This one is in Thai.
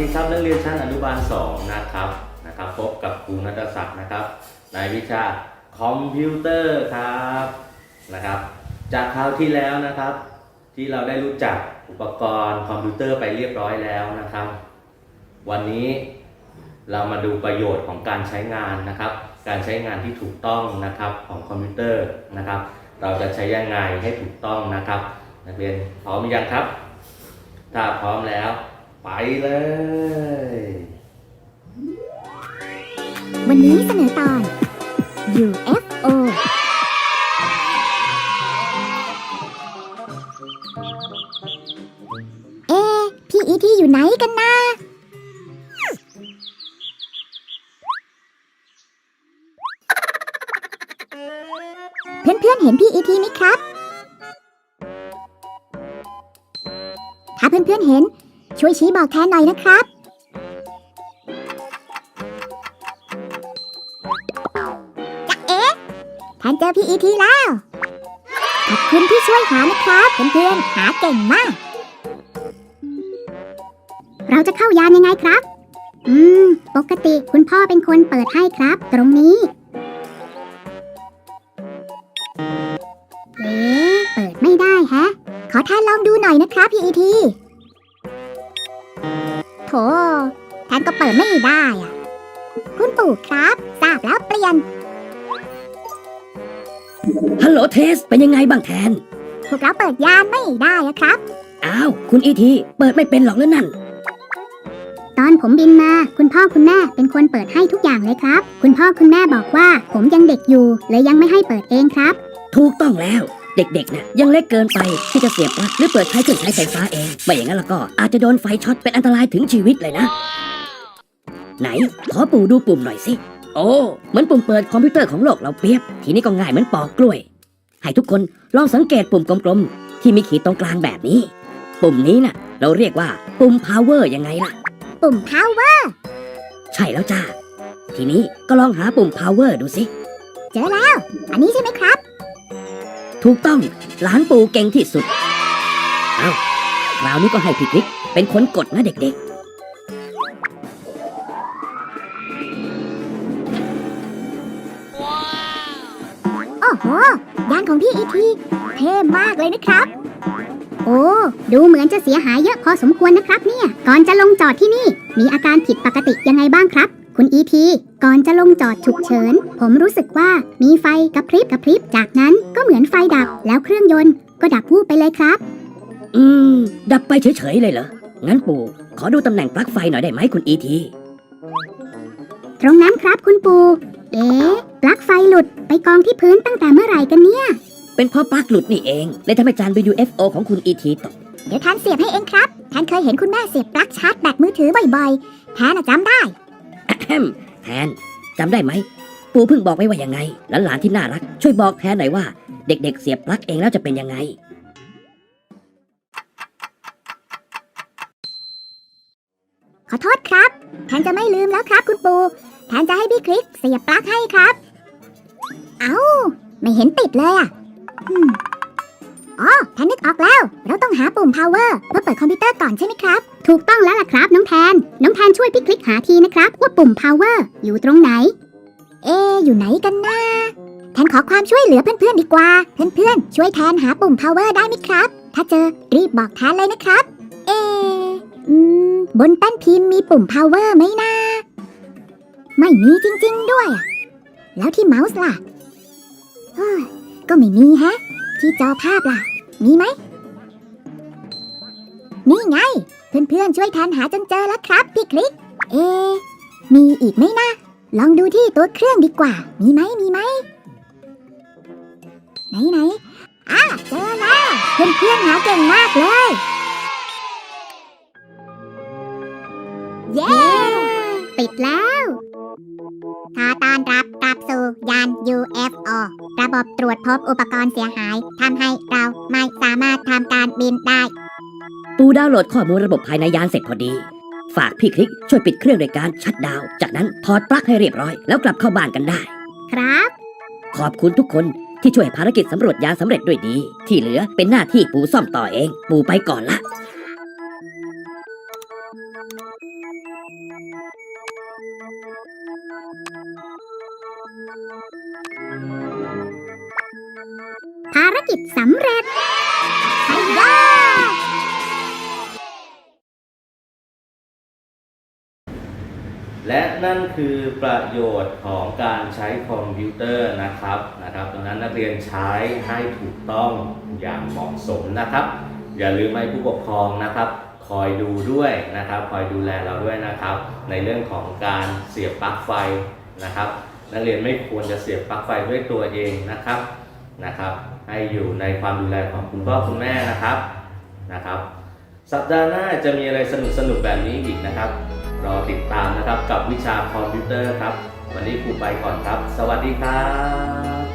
ดีครับนักเรียนชั้นอนุบาล2นะครับนะครับพบกับครูนัทศักดิ์นะครับในวิชาคอมพิวเตอร์ครับนะครับ จากคราวที่แล้วนะครับ ที่เราได้รู้จักอุปกรณ์คอมพิวเตอร์ไปเรียบร้อยแล้วนะครับ วันนี้เรามาดูประโยชน์ของการใช้งานนะครับ การใช้งานที่ถูกต้องนะครับของคอมพิวเตอร์นะครับ เราจะใช้ยังไงให้ถูกต้องนะครับ นักเรียนพร้อมหรือยังครับ ถ้าพร้อมแล้ว ไปเลย วันนี้เสนอตอน UFO เอ๊ะพี่อีทีอยู่ไหนกันนะ เพื่อนๆเห็นพี่อีทีไหมครับ ถ้าเพื่อนๆเห็น ช่วยชี้บอกแทนหน่อยนะครับ จะเอ๊ะแทนเจอพี่อีทีแล้ว ขอบคุณที่ช่วยหานะครับเพื่อนๆหาเก่งมาก เราจะเข้ายานยังไงครับ อืม ปกติคุณพ่อเป็นคนเปิดให้ครับ ตรงนี้ เอ๊ะ เปิดไม่ได้แฮะ ขอแทนลองดูหน่อยนะครับพี่อีที แทนก็เปิดไม่ได้อะคุณปู่ครับ ทราบแล้วเปลี่ยน ฮัลโหลเทส เป็นยังไงบ้างแทน พวกเราเปิดยานไม่ได้อะครับ อ้าว คุณอีทีเปิดไม่เป็นหรอกนะนั่น ตอนผมบินมา คุณพ่อคุณแม่เป็นคนเปิดให้ทุกอย่างเลยครับ คุณพ่อคุณแม่บอกว่า ผมยังเด็กอยู่ เลยยังไม่ให้เปิดเองครับ ถูกต้องแล้ว เด็กๆนะ่ะยังเล็กเกินไปที่จะเสียบปลั๊กหรือเปิดใช้เครื่องใช้ไฟฟ้าเอง ไม่อย่างนั้นแล้วก็อาจจะโดนไฟช็อตเป็นอันตรายถึงชีวิตเลยนะ ไหน ขอปู่ดูปุ่มหน่อยสิ โอ้เหมือนปุ่มเปิดคอมพิวเตอร์ของโลกเราเปรียบ ทีนี้ก็ง่ายเหมือนปอกกล้วย ให้ทุกคนลองสังเกตปุ่มกลมๆ ที่มีขีดตรงกลางแบบนี้ ปุ่มนี้น่ะ เราเรียกว่าปุ่ม power ยังไงล่ะ ปุ่ม power ใช่แล้วจ้า ทีนี้ก็ลองหาปุ่ม power ดูสิ เจอแล้ว อันนี้ใช่ไหมครับ ถูกต้อง หลานปู่เก่งที่สุด เอาคราวนี้ก็ให้พี่คลิกเป็นคนกดนะเด็ก โอ้โหยานของพี่อีทีเท่มากเลยนะครับ โอ้ ดูเหมือนจะเสียหายเยอะพอสมควรนะครับเนี่ย ก่อนจะลงจอดที่นี่ มีอาการผิดปกติยังไงบ้างครับ คุณอีทีก่อนจะลงจอดฉุกเฉิน ผมรู้สึกว่ามีไฟกระพริบกระพริบ จากนั้นก็เหมือนไฟดับแล้วเครื่องยนต์ก็ดับวูบไปเลยครับๆอืม ดับไปเฉยๆเลยเหรอ งั้นปู่ ขอดูตำแหน่งปลั๊กไฟหน่อยได้ไหมคุณอีที ตรงนั้นครับคุณปู เอ๊ะ กองที่พื้นตั้งแต่เมื่อไหร่กันเนี่ย เป็นเพราะปลั๊กหลุดนี่เองเลยทำให้จาน UFO ของคุณอีทีตก เดี๋ยวแทนเสียบให้เองครับแทนเคยเห็นคุณแม่เสียบปลั๊กชาร์จแบตมือถือบ่อยๆแทนน่ะจำได้แอมแทนจำได้ไหม ปู่เพิ่งบอกไว้ว่ายังไงหลานๆที่น่ารัก ช่วยบอกแทนหน่อยว่า เด็กๆ เสียบปลั๊กเองแล้วจะเป็นยังไง ขอโทษครับแทนจะไม่ลืมแล้วครับคุณปูแทนจะให้พี่คลิกเสียบปลั๊กให้ครับ เอา้า ไม่เห็นติดเลยอะอืมอ๋อแทนนึกออกแล้ว เราต้องหาปุ่ม power เพื่อเปิดคอมพิวเตอร์ก่อนใช่ไหมครับ ถูกต้องแล้วล่ะครับ น้องแทน น้องแทนช่วยพี่คลิกหาทีนะครับ ว่าปุ่ม power อยู่ตรงไหน เอะอยู่ไหนกันนะแทนขอความช่วยเหลือเพื่อนๆดีกว่า เพื่อนๆช่วยแทนหาปุ่ม power ได้ไหมครับ ถ้าเจอรีบบอกแทนเลยนะครับ เอะอืมบนแป้นพิมพ์มีปุ่ม power ไหมนะไม่มีจริงๆด้วยอะแล้วที่เมาส์ล่ะเฮ้ย ก็ไม่มีแฮะ ที่จอภาพล่ะ มีไหม นี่ไง เพื่อนๆช่วยแทนหาจนเจอแล้วครับ พี่คลิก เอ มีอีกไหมนะ ลองดูที่ตัวเครื่องดีกว่า มีไหมมีไหม ไหนไหนอะเจอแล้ว เพื่อนๆหาเก่งมากเลย เย้ปิดแล้ว บตรวจพบอุปกรณ์เสียหายทำให้เราไม่สามารถทำการบินได้ ปูดาวโหลดข้อมูลระบบภายในยานเสร็จพอดี ฝากพี่คลิกช่วยปิดเครื่องโดยการชัดดาวจากนั้นถอดปลั๊กให้เรียบร้อยแล้วกลับเข้าบ้านกันได้ ครับ ขอบคุณทุกคนที่ช่วยภารกิจสำรวจยานสำเร็จด้วยดี ที่เหลือเป็นหน้าที่ปูซ่อมต่อเอง ปูไปก่อนละ Thank you. ภารกิจสำเร็จไฮยาและนั่นคือประโยชน์ของการใช้คอมพิวเตอร์นะครับนะครับดังนั้นนักเรียนใช้ให้ถูกต้องอย่างเหมาะสมนะครับ อย่าลืมให้ผู้ปกครองนะครับคอยดูด้วยนะครับ คอยดูแลเราด้วยนะครับ ในเรื่องของการเสียบปลั๊กไฟนะครับ นักเรียนไม่ควรจะเสียบปลั๊กไฟด้วยตัวเองนะครับ นะครับ ให้อยู่ในความดูแลของคุณพ่อคุณแม่นะครับนะครับ สัปดาห์หน้าจะมีอะไรสนุกสนุกแบบนี้อีกนะครับ รอติดตามนะครับกับวิชาคอมพิวเตอร์ครับ วันนี้ครูไปก่อนครับ สวัสดีครับ